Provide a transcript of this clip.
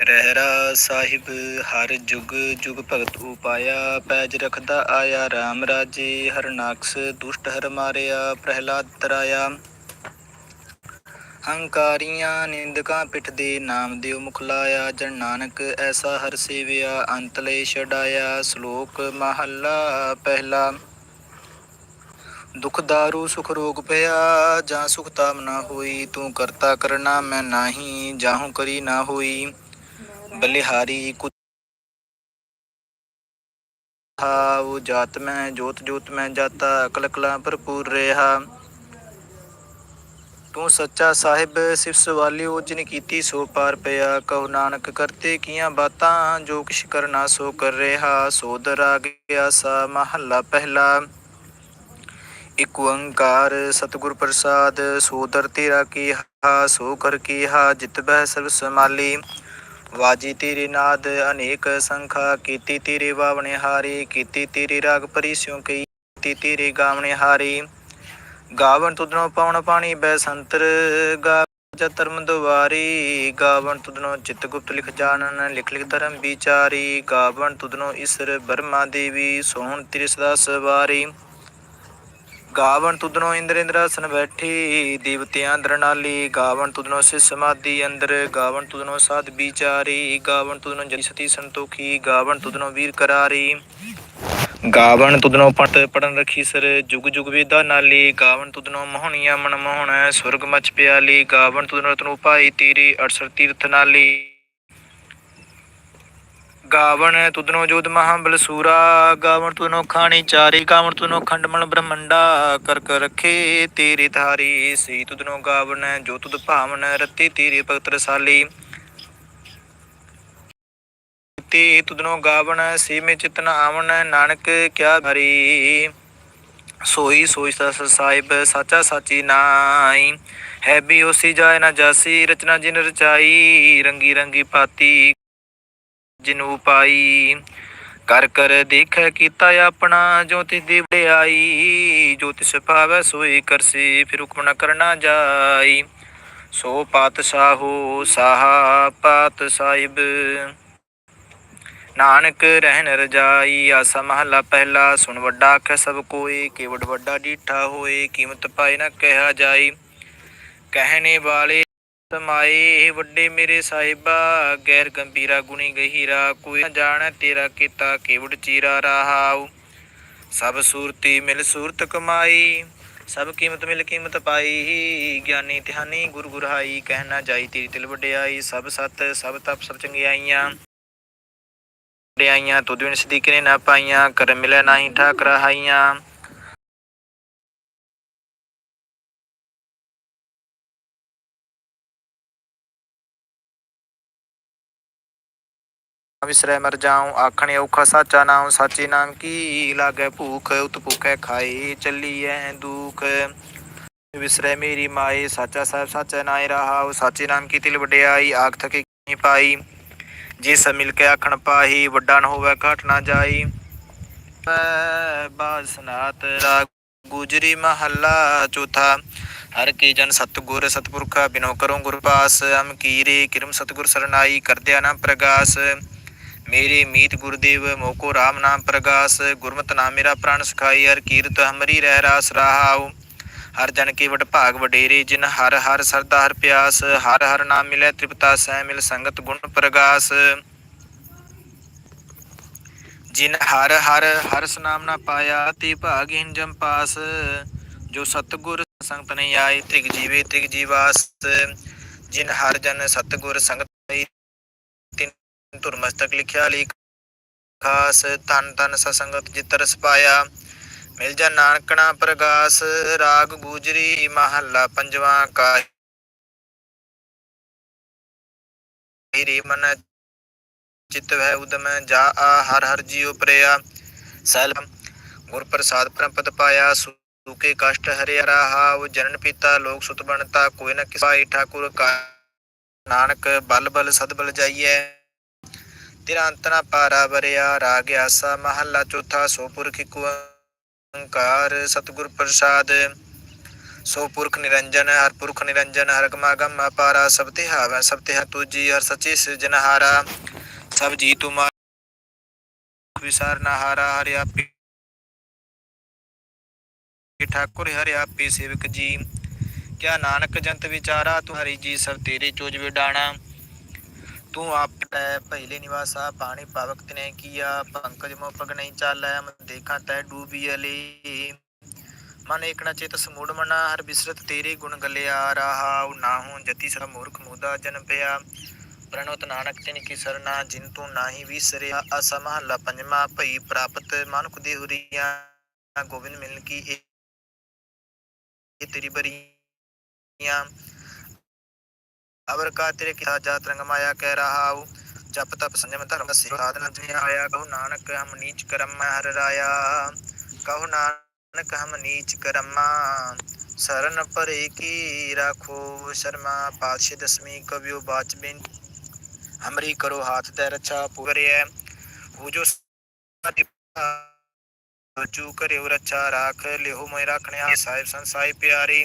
ਰਹਿਰਾ ਸਾਹਿਬ, ਹਰ ਜੁਗ ਜੁਗ ਭਗਤ ਉਪਾਇਆ, ਪੈਜ ਰਖਦਾ ਆਇਆ RAM ਰਾਜੇ ਹਰਨਾਕਸ ਦੁਸ਼ਟ ਹਰ ਮਾਰਿਆ, ਪ੍ਰਹਿਲਾਦ ਤਰਾਇਆ। ਹੰਕਾਰੀਆਂ ਨਿੰਦਕਾਂ ਪਿੱਠ ਦੇ ਨਾਮ ਦਿਓ ਮੁਖ ਲਾਇਆ, ਜਨ ਨਾਨਕ ਐਸਾ ਹਰ ਸੇਵਿਆ, ਅੰਤਲੇ ਛਡਾਇਆ, ਸ਼ਲੋਕ ਮਹੱਲਾ ਪਹਿਲਾ। ਦੁਖ ਦਾਰੂ, ਸੁਖ ਰੋਗ ਪਿਆ, ਜਾਂ ਸੁਖ ਤਾਮ ਨਾ ਹੋਈ, ਤੂੰ ਕਰਤਾ ਕਰਨਾ ਮੈਂ ਨਾਹੀ, ਜਾਹੂ ਕਰੀ ਨਾ ਹੋਈ। ਬਲਿਹਾਰੀ ਕੁ ਹਾਉ ਜਾਤ ਮੈਂ, ਜੋਤ ਜੋਤ ਮੈਂ ਜਾਤਾ, ਅਕਲ ਕਲਾ ਭਰਪੂਰ ਰਿਹਾ। ਤੂੰ ਸੱਚਾ ਸਾਹਿਬ ਸਿਫ ਸਵਾਲਿਓ, ਜਿਨ ਕੀਤੀ ਸੋ ਪਾਰ ਪਿਆ। ਕਹੋ ਨਾਨਕ, ਕਰਤੇ ਕੀਆਂ ਬਾਤਾਂ, ਜੋ ਕਿਛ ਕਰਨਾ ਸੋ ਕਰ ਰਿਹਾ। ਸੋਧ ਰਾਗ ਆਸਾ ਮਹੱਲਾ ਪਹਿਲਾ। ਇਕ ਓੰਕਾਰ, ਸਤਿਗੁਰ ਪ੍ਰਸਾਦ ਸੋਦਰ ਤੇਰਾ ਕੀਹਾ, ਸੋ ਕਰ ਕੀਹਾ, ਜਿਤ ਬਹਿ ਸਰਬ ਸਮਾਲੀ ਵਾਜੀ ਤੇਰੇ ਨਾਦ ਅਨੇਕ ਸੰਖਾ, ਕੀਤੀ ਤੇਰੇ ਵਾਵਣੇ ਹਾਰੀ, ਕੀਤੀ ਤੇਰੀ ਰਾਗ ਪਰੀ ਸਿਉ ਕਈ ਕੀਤੀ ਤੇਰੇ ਗਾਵਣੇ ਹਾਰੀ। ਗਾਵਣ ਤੁਧਨੋ ਪਾਉਣ ਪਾਣੀ ਬੈ ਸੰਤਰ ਗਾ ਜਾ ਧਰਮ ਦੁਆਰੀ। ਗਾਵਨ ਤੁਧਨੋ ਚਿਤ ਗੁਪਤ ਲਿਖ ਜਾਣਨ, ਲਿਖ ਲਿਖ ਧਰਮ ਵਿਚਾਰੀ। ਗਾਵਣ ਤੁਧਨੋ ਈਸਰ ਬਰਮਾ ਦੇਵੀ, ਸੋਹਣ ਤੇਰੇ ਸਦਾ ਸਵਾਰੀ। ਗਾਵਣ ਤੁਧਨੋ ਇੰਦਰ ਇੰਦਰਾਸਨ ਬੈਠੀ ਦੇਵਤਿਆਂ ਦਰਨਾਲੀ ਗਾਵਣ ਗਾਵਨ ਤੁਧਨੋ ਸਿ ਸਮਾਧੀ ਅੰਦਰ ਗਾਵਨ ਤੁਧਨੋ ਸਾਧ ਵਿਚਾਰੀ ਗਾਵਨ ਤੁਧਨੋ ਜਲੀ ਸਤੀ ਸੰਤੋਖੀ, ਗਾਵਣ ਤੁਧਨੋ ਵੀਰ ਕਰਾਰੀ। ਗਾਵਣ ਤੁਧਨੋ ਪਟ ਪੜਨ ਰਖੀ ਸਰ, ਜੁਗ ਜੁਗ ਵੇਦਾ ਨਾਲੀ, ਗਾਵਣ ਤੁਧਨੋ ਮੋਹਣੀਆ ਮਨ ਮੋਹਣ, ਸੁਰਗ ਮਚ ਪਿਆਲੀ, ਗਾਵਣ ਤੁਧਨੋ ਤਨੂ ਭਾਈ ਤੀਰੀ 68 ਤੀਰਥ ਨਾਲੀ। ਗਾਵਣ ਤੁਧਨੋ ਜੋਦ ਮਹਾਬਲ ਬਲਸੂਰਾ, ਗਾਵਣ ਤੁਧਨੋ ਖਾਣੀ ਚਾਰੀ ਗਾਵਨ ਤੁਧਨੋ ਖੰਡਮਲ ਬ੍ਰਹਮੰਡਾ, ਕਰ ਕਰ ਰਖੇ ਤੇਰੀ ਧਾਰੀ ਸੀ ਤੁਧਨੋ ਗਾਵਨ ਜੋ ਤੁਧ ਭਾਵਨ ਰਤੀ ਤੇਰੀ ਭਗਤ ਰਸਾਲੀ। ਤੇ ਤੁਧਨੋ ਗਾਵਨ ਸੀ ਮੇ ਚਿਤਨ ਆਵਨ ਨਾਨਕ ਕਿਆ ਹਰੀ ਸੋਈ ਸੋਈ ਸਸ ਸਾਹਿਬ, ਸਾਚਾ ਸਾਚੀ ਨਾਈ। ਹੈ ਵੀ ਉਸੀ ਜਾਏ ਨਾ ਜਾਸੀ, ਰਚਨਾ ਜਿਨ ਰਚਾਈ, ਰੰਗੀ ਰੰਗੀ ਪਾਤੀ ਜਿਨੂ ਪਾਈ। ਕਰ ਕਰ ਦੇਖੈ ਕੀਤਾ ਆਪਣਾ, ਜੋ ਤਿਸ ਦੀ ਵਡਿਆਈ ਜੋ ਤਿਸ ਭਾਵੈ ਸੋਈ ਕਰਸੀ, ਫਿਰ ਹੁਕਮ ਨ ਕਰਨਾ ਜਾਈ। ਸੋ ਪਾਤਸ਼ਾਹੋ ਸਾਹਾ ਪਾਤ ਸਾਹਿਬ। ਨਾਨਕ ਰਹਿਨ ਰਜਾਈ, ਆਸਾ ਮਹਲਾ ਪਹਿਲਾ। ਸੁਣ ਵੱਡਾ ਆਖੈ ਸਭ ਕੋਏ ਕੇਵਡ ਵੱਡਾ ਡੀਠਾ ਹੋਏ। ਕੀਮਤ ਪਾਏ ਨਾ ਕਹਿਆ ਜਾਈ। ਕਹਿਣੇ ਵਾਲੇ ਸਮਾਏ ਵੱਡੇ ਮੇਰੇ ਸਾਹਿਬਾ, ਗੈਰ ਗੰਭੀਰਾ ਗੁਣੀ ਗਹੀਰਾ, ਕੋਈ ਨਾ ਜਾਣੈ ਤੇਰਾ ਕੀਤਾ ਕੇਵਡ ਚੀਰਾ ਰਹਾਉ। ਸਭ ਸੂਰਤੀ ਮਿਲ ਸੂਰਤ ਕਮਾਈ, ਸਭ ਕੀਮਤ ਮਿਲ ਕੀਮਤ ਪਾਈ। ਗਿਆਨੀ ਧਿਆਨੀ ਗੁਰ ਗੁਰਹਾਈ ਕਹਿਣਾ ਜਾਈ ਤੇਰੀ ਤਿਲ ਵਡਿਆਈ। ਸਭ ਸਤ, ਸਭ ਤਪ, ਸਭ ਚੰਗਿਆਈਆਂ। ਵਡਿਆਈਆਂ ਤੁਧ ਬਿਨ ਸਦੀਕ ਨੇ ਨਾ ਪਾਈਆਂ, ਕਰ ਮਿਲੈ ਨਾਹੀ ਠਾਕ ਰਹਾਈਆਂ ਵਿਸਰੈ ਮਰ ਜਾਉ, ਆਖਣ ਔਖਾ ਸਾਚਾ ਨਾਮ ਸਾਚੇ ਨਾਮ ਕੀ ਲਾਗੈ ਭੂਖ, ਉਤ ਭੁਖੈ ਖਾਏ, ਚੱਲੀਐ ਦੁਖ। ਵਿਸਰੈ ਮੇਰੀ ਮਾਏ, ਸਾਚਾ ਸਾਹਿਬ ਸਾਚਾ ਨਾਇ ਰਹਾਉ, ਸਾਚੇ ਨਾਮ ਕੀ ਤਿਲ ਵਡਿਆਈ, ਆਖ ਥਕੇ ਨਹੀਂ ਪਾਈ। ਜੇ ਸ ਮਿਲ ਕੇ ਆਖਣ ਪਾਹੀ, ਵੱਡਾ ਨ ਹੋਵੇ ਘਟ ਨਾ ਜਾਈ। ਬਾਸਨਾਤ ਰਾਗ ਗੁਜਰੀ ਮਹੱਲਾ ਚੌਥਾ। ਹਰ ਕੀ ਜਨ ਸਤਗੁਰ ਸਤਪੁਰਖਾ, ਬਿਨੋ ਕਰੋ ਗੁਰ ਪਾਸ ਅਮ ਕੀਰੇ ਕਿਰਮ ਸਤਗੁਰ ਸਰਨਾਈ, ਕਰਦਿਆ ਨਾ ਪ੍ਰਗਾਸ। ਮੇਰੇ ਮੀਤ ਗੁਰਦੇਵ, ਮੋਕੋ RAM ਨਾਮ ਪ੍ਰਗਾਸ, ਗੁਰਮਤਿ ਨਾਮ ਮੇਰਾ ਪ੍ਰਾਨ ਸਖਾਈ, ਹਰ ਕੀਰਤ ਹਮਰੀ ਰਹਿ ਰਾਸ ਰਹਾਉ ਹਰ ਜਨ ਕੇ ਵਡ ਭਾਗ ਵਡੇਰੇ, ਜਿਨ ਹਰ ਹਰ ਸਰਦਾ ਹਰ ਪਿਆਸ, ਹਰ ਹਰ ਨਾਮ ਮਿਲੇ ਤ੍ਰਿਪਤਾ ਸਹਿ ਮਿਲ ਸੰਗਤ ਗੁਣ ਪ੍ਰਗਾਸ। ਜਿਨ ਹਰ ਹਰ ਹਰਸ ਨਾਮ ਨਾ ਪਾਇਆ, ਤੇ ਭਾਗਹੀਨ ਜਮ ਪਾਸ। ਜੋ ਸਤਗੁਰ ਸੰਗਤ ਨਹੀਂ ਆਏ ਤ੍ਰਿਗ ਜੀਵੇ ਤ੍ਰਿਗ ਜੀਵਾਸ। ਜਿਨ ਹਰ ਜਨ ਸਤਗੁਰ ਸੰਗਤ ਤਿਨ ਧੁਰ ਮਸਤਕ ਲਿਖਿਆ ਲਿਖ ਖਾਸ ਤਨ ਤਨ ਸਸੰਗਤ ਜਿਤ ਰਸ ਪਾਇਆ ਮਿਲ ਜਾ ਨਾਨਕਣਾ ਪ੍ਰਗਾਸ ਰਾਗ ਗੂਜਰੀ ਮਹੱਲਾ ਪੰਜਵਾਂ ਕਾ ਰੇ ਮਨ ਚਿਤ ਵੈ ਉਦਮ ਜਾ ਆ ਹਰ ਹਰ ਜੀਉ ਪ੍ਰਿਆ ਸੈਲ ਗੁਰ ਪ੍ਰਸਾਦ ਪ੍ਰਪਤ ਪਾਇਆ ਸੂਕੇ ਕਸ਼ਟ ਹਰਿ ਰਹਾਉ ਜਨਨ ਪਿਤਾ ਲੋਕ ਸੁਤ ਬਣਤਾ ਕੋਈ ਨ ਕਿਸਾਈ ਠਾਕੁਰ ਕਾ ਨਾਨਕ ਬਲ ਬਲ ਸਦ ਬਲ ਜਾਈਐ ਤੇਰਾ ਅੰਤ ਨਾ ਪਾਰਾ ਬਰਿਆ ਰਾਗ ਆਸਾ ਮਹੱਲਾ ਚੌਥਾ ਸੋ ਪੁਰਖ ਏਕ ਓੰਕਾਰ ਸਤਿਗੁਰ ਪ੍ਰਸਾਦ ਸੋ ਪੁਰਖ ਨਿਰੰਜਨ ਹਰ ਪੁਰਖ ਨਿਰੰਜਨ ਹਰ ਗਮਾਗਮ ਅਪਾਰਾ ਸਭ ਤੇ ਹਾਵੈ ਸਭ ਤੇ ਤੁਜੀ ਹਰ ਸੱਚੇ ਸਿਰਜਨਹਾਰਾ ਸਭ ਜੀ ਤੁਮਾ ਵਿਸਾਰਨਾ ਹਾਰਾ ਹਰਿ ਆਪੇ ਠਾਕੁਰ ਹਰਿ ਆਪੇ ਸੇਵਕ ਜੀ ਕਿਆ ਨਾਨਕ ਜੰਤ ਵਿਚਾਰਾ ਤੁਹਰੀ ਜੀ ਸਭ ਤੇਰੇ ਚੋਜ ਵਿਡਾਣਾ ਤੂੰ ਆਪੈ ਪਹਿਲੇ ਨਿਵਾਸਾ ਪਾਣੀ ਪਾਵਕ ਤਨੇ ਕੀਆ ਪੰਕਜ ਮੋ ਪਗ ਨਹੀਂ ਚਾਲੈ ਮਨ ਦੇਖਾਂ ਤੈ ਮਨ ਏਕ ਨ ਸਮੂੜ ਮਨਾ, ਹਰ ਬਿਸਰਤ ਤੇਰੇ ਗੁਣ ਗਲਿਆ ਰਹਾਉ ਨਾਹੂ ਜਤੀ ਸਰ ਮੂਰਖ ਮੁਦਾ ਜਨ ਪਿਆ। ਪ੍ਰਣਵਤ ਨਾਨਕ ਤਿਨ ਕੀ ਸਰਨਾ, ਜਿਨ ਤੂੰ ਨਾਹੀ ਵਿਸਰਿਆ, ਅਸਮਹਲਾ ਪੰਜਵਾ ਭਈ ਪ੍ਰਾਪਤ, ਮਨੁਖ ਦੇ ਹੁਰੀਆਂ, ਗੋਬਿੰਦ ਮਿਲਨ ਕੀ ਇਹ ਤੇਰੀ ਬਰੀਆਂ। ਅਵਰ ਕਾ ਤੇਰੇ ਕਿਆ ਜਾਤ ਰੰਗ ਮਾਇਆ ਕਹਿ ਰਹਾਉ ਜਪ ਤਪ ਸੰਜਮ ਧਰਮ ਸਾਧਨ ਜਿ ਆਇਆ। ਕਹੋ ਨਾਨਕ ਹਮ ਨੀਚ ਕਰਮ ਹਰ ਰਾਇਆ। ਕਹੋ ਨਾਨਕ ਹਮ ਨੀਚ ਕਰਮਾ ਸਰਨ ਪਰੇ ਕੀ ਰਾਖੋ ਸ਼ਰਮਾ। ਪਾਤਸ਼ੇ ਦਸਵੀਂ ਕਵਿਓ ਬਾਚ ਬਿਨ ਹਮਰੀ ਕਰੋ ਹਾਥ ਤੇ ਰੱਛਾ ਪੁਗਰਿਐ ਹੋ ਜੋ ਸਾਡੀ ਕਰਿਓ ਰੱਛਾ ਰਾਖ। ਲਿਓ ਮੈਂ ਰੱਖਣਿਆ। ਸਾਹਿਬ ਸੰਸਾਈ ਪਿਆਰੀ।